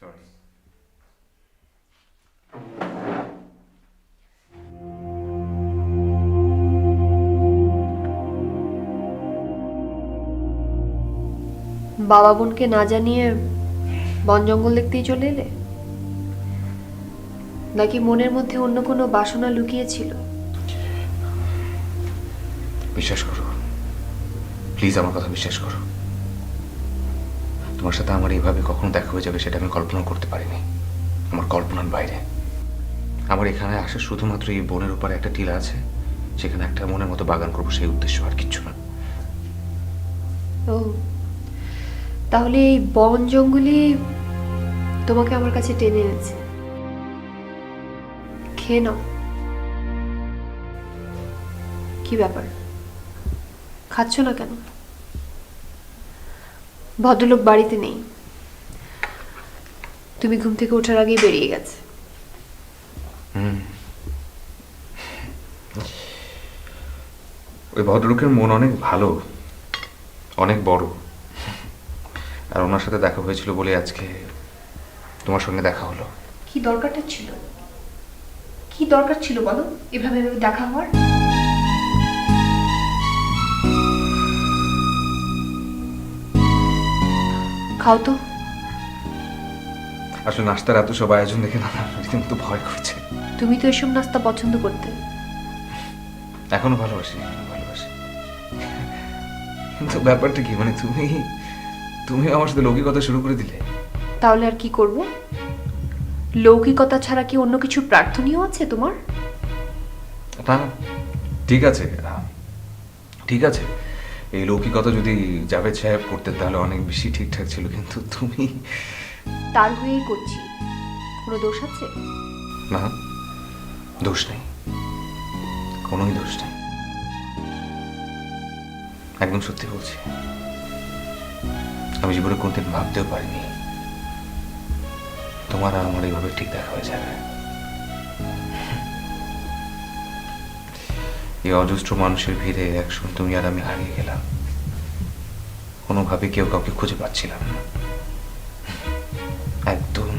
Sorry বাবা বোনকে না জানিয়ে বন জঙ্গল দেখতেই চলে এলে? নাকি মনের মধ্যে অন্য কোনো বাসনা লুকিয়েছিল? বিশ্বাস করো। প্লিজ আমার কথা বিশ্বাস করো। তোমার সাথে আমার এইভাবে কখনো দেখা হয়ে যাবে সেটা আমি কল্পনা করতে পারিনি। আমার কল্পনার বাইরে। আমার এখানে আসা শুধুমাত্র এই বনের উপরে একটা টিলা আছে, সেখানে একটা মনের মতো বাগান করব সেই উদ্দেশ্য আর কিচ্ছু না। ও, তাহলে এই বন জঙ্গলই তোমাকে আমার কাছে টেনে এনেছে। খেয়ে নাও। কি ব্যাপার? খাচ্ছ না কেন? ভদ্রলোক বাড়িতে নেই। তুমি ঘুম থেকে ওঠার আগেই বেরিয়ে গেছে। ওই ভদ্রলোকের মন অনেক ভালো অনেক বড়। আর ওনার সাথে দেখা হয়েছিল বলে আজকে তোমার সঙ্গে দেখা হলো। কি দরকারটা ছিল? কি দরকার ছিল বলো? এভাবে এভাবে দেখা হওয়ার? খাও তো। আসলে নাস্তার এত সব আয়োজন দেখে না রীতিমতো ভয় করছে। তুমি তো এসব নাস্তা পছন্দ করতে। এখনও ভালোবাসি ভালোবাসি। কিন্তু ব্যাপারটা কি মানে তুমি তুমি আমার সাথে লৌকিকতা শুরু করে দিলে। তাহলে আর কি করব? লৌকিকতা ছাড়া কি অন্য কিছু প্রার্থনীয় আছে তোমার? না ঠিক আছে ঠিক আছে। এই লৌকিকতা যদি জাভেদ সাহেব করতেন তাহলে অনেক বেশি ঠিকঠাক ছিল। কিন্তু তুমি তার হয়েই করছি। কোনো দোষ আছে? না দোষ নেই। কোনোই দোষ নেই। একদম সত্যি বলছি। আমি জীবনে কোনদিন ভাবতেও পারিনি। তোমার আর আমার এইভাবে ঠিক দেখা হয়ে যাবে। এই অজস্র মানুষের ভিড়ে একসময় তুমি আর আমি হারিয়ে গেলাম। কোনোভাবে কেউ কাউকে খুঁজে পাচ্ছিলাম একদম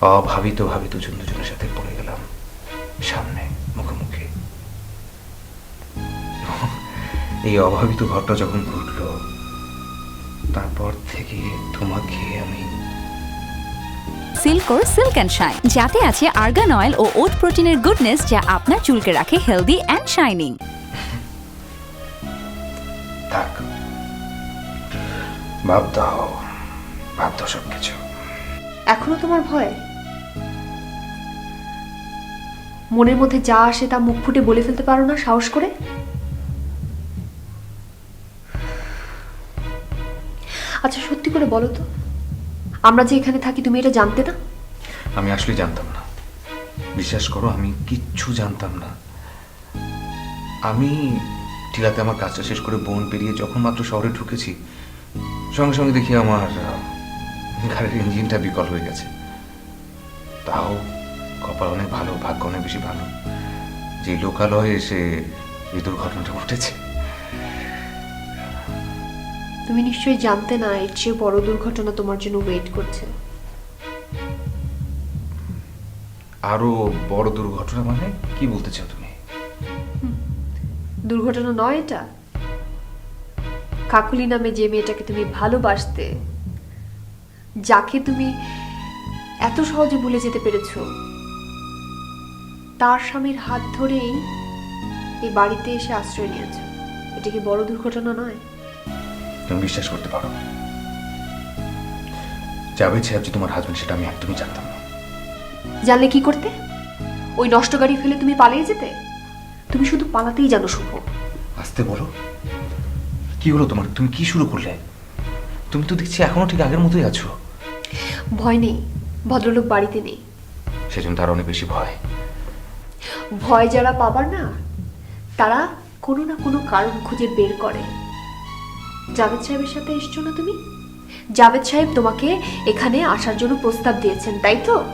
অভাবিত ভাবে দুজন দুজনের সাথে পড়ে গেলাম সামনে, মুখোমুখি। এই অভাবিত ঘটনা যখন ঘটলো, তারপর থেকে তোমাকে আমি সিল্কোর সিল্ক অ্যান্ড শাইন যাতে আছে আর্গান অয়েল ও ওট প্রোটিনের গুডনেস যা আপনার চুলকে রাখে হেলদি অ্যান্ড শাইনিং থাক। ভাব দাও। ভাব দাও সব কিছু এখনও তোমার ভয়? মনের মধ্যে যা আসে তা মুখ ফুটে বলে ফেলতে পারো না সাহস করে? আচ্ছা সত্যি করে বলো তো। আমরা যে এখানে থাকি, তুমি এটা জানতে না? আমি আসলে জানতাম না। বিশ্বাস করো, আমি কিচ্ছু জানতাম না। আমি টিলাতে আমার কাজটা শেষ করে বোন পেরিয়ে যখন মাত্র শহরে ঢুকেছি, সঙ্গে সঙ্গে দেখি আমার গাড়ির ইঞ্জিনটা বিকল হয়ে গেছে। তাও কপাল অনেক ভালো, ভাগ্য অনেক বেশি ভালো। যে লোকালয়ে এসে এই দুর্ঘটনাটা ঘটেছে। তুমি নিশ্চয়ই জানতে না এর চেয়ে বড় দুর্ঘটনা তোমার জন্য ওয়েট করছে। আরও বড় দুর্ঘটনা মানে? কি বলতে চাও তুমি? দুর্ঘটনা নয় এটা। কাকুলি নামে যে মেয়েটাকে তুমি ভালোবাসতে যাকে তুমি এত সহজে ভুলে যেতে পেরেছ তার স্বামীর হাত ধরেই এই বাড়িতে এসে আশ্রয় নিয়েছো। এটা কি বড় দুর্ঘটনা নয়? তুমি বিশ্বাস করতে পারো জাভেদ সাহেব যে তোমার হাজবেন্ড সেটা আমি একদমই জানতাম না। জানলে কি করতে? ওই নষ্ট গাড়ি ফেলে তুমি পালিয়ে যেতে? তুমি শুধু পালাতেই জানো শুভ। আসতে বলো। কি হলো তোমার? তুমি কি শুরু করলে? তুমি তো দেখছি এখনও ঠিক আগের মতোই আছো। ভয় নেই ভদ্রলোক বাড়িতে নেই। সেজন্য তার অনেক বেশি ভয়। ভয় যারা পাবার না তারা কোনো না কোনো কারণ খুঁজে বের করে। জাভেদ সাহেবের সাথে এসছো না তুমি? জাভেদ সাহেব তোমাকে এখানে আসার জন্য প্রস্তাব দিয়েছেন তাই তো?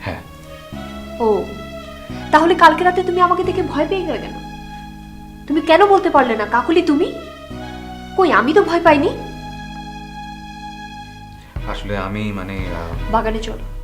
হ্যাঁ। ও তাহলে কালকে রাতে তুমি আমাকে দেখে ভয় পেয়ে গেলে কেন? তুমি কেন বলতে পারলে না? কাকুলি তুমি? কই আমি তো ভয় পাইনি? আসলে আমি মানে বাগানে চলো।